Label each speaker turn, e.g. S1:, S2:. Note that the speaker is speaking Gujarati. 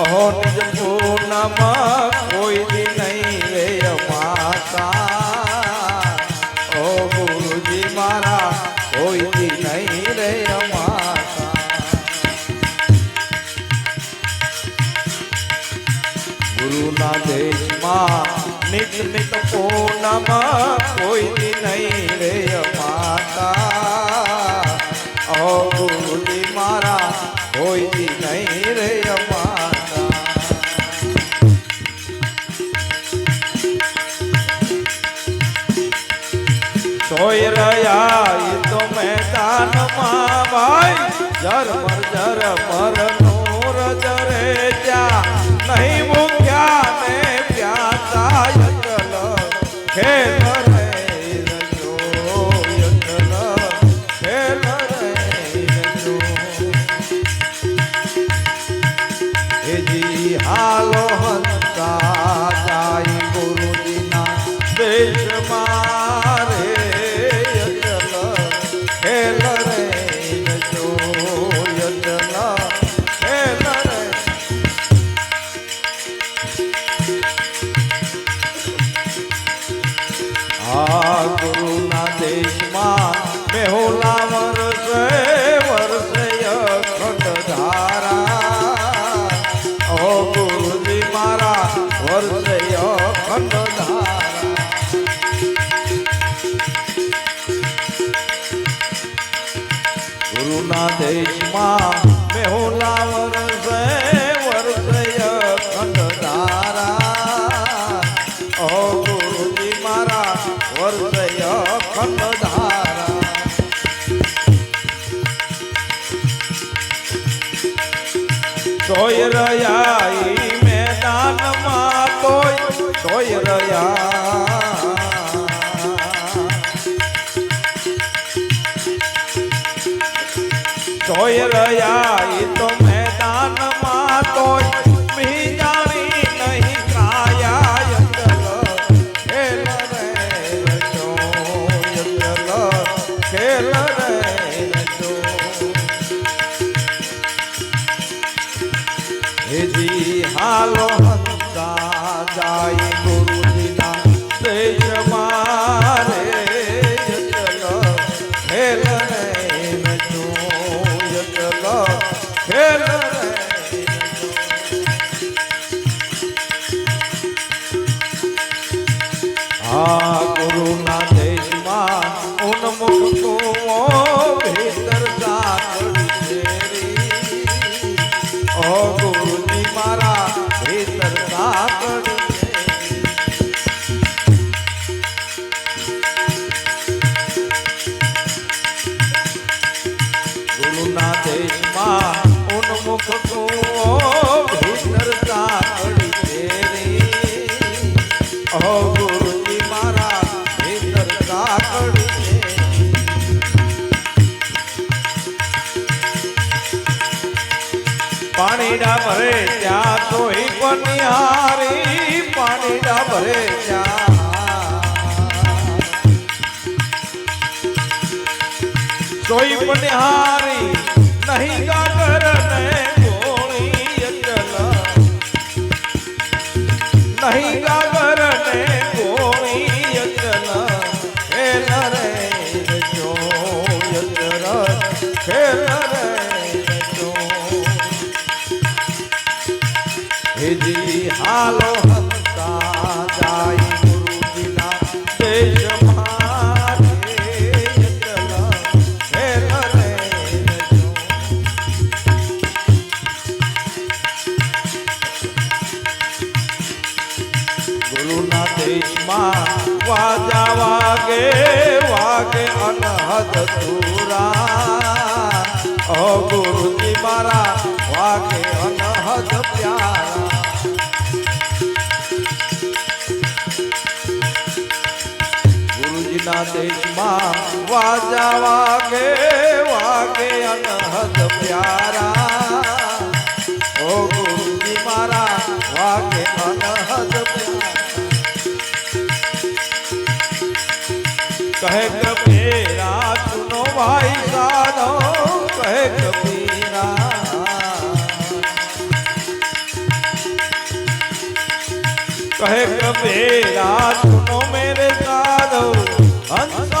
S1: અહો નિજ પૂર્ણમાં કોઈ દી નહીં રે અમાતા ઓ ગુરુજી મારા કોઈ દી નહીં રે અમાતા ગુરુના દેશમાં નિત નિત પૂર્ણમાં કોઈ દી નહીં રે અમાતા ઓ ગુરુજી મારા કોઈ દી નહીં સોય રહ્યા એ તો મેદાનમાં ભાઈ. જરમર જરમર નૂર જરે જા નહીં મૂક્યા ને પ્યાતા યતલ ખેલ હાલો હંતા જાય ગુરુજીના દેશમાં ગુરુના દેશમાં મેહોલા વરસે વરસે અખંડ ધારા ઓ ગુરુજી મારા વરસે અખંડ ધારા સોય રહ્યા સોય રહ્યા ઈ તો મેદાનમાં તોય મી નહીં કાયા યતલ ખેલ રે ખેલ રે. করুণা નિહારી નહીં ગાગર ને ગોળી અચલ નહીં ગાગર ને ગોળી અચલ ખેલ રે જો યચર ખેલ રે જો. હેજી હાલો सीमा वाजा वागे वागे अनहद पूरा ओ गुरु जी मारा वागे अनहद प्यारा गुरु जी ना देश मा वाजा वागे वागे अनहद प्यारा કહે કબીરા સુનો ભાઈ સાધો કહે કબીરા કહે કબીરા સુનો મેરે સાધો હંસ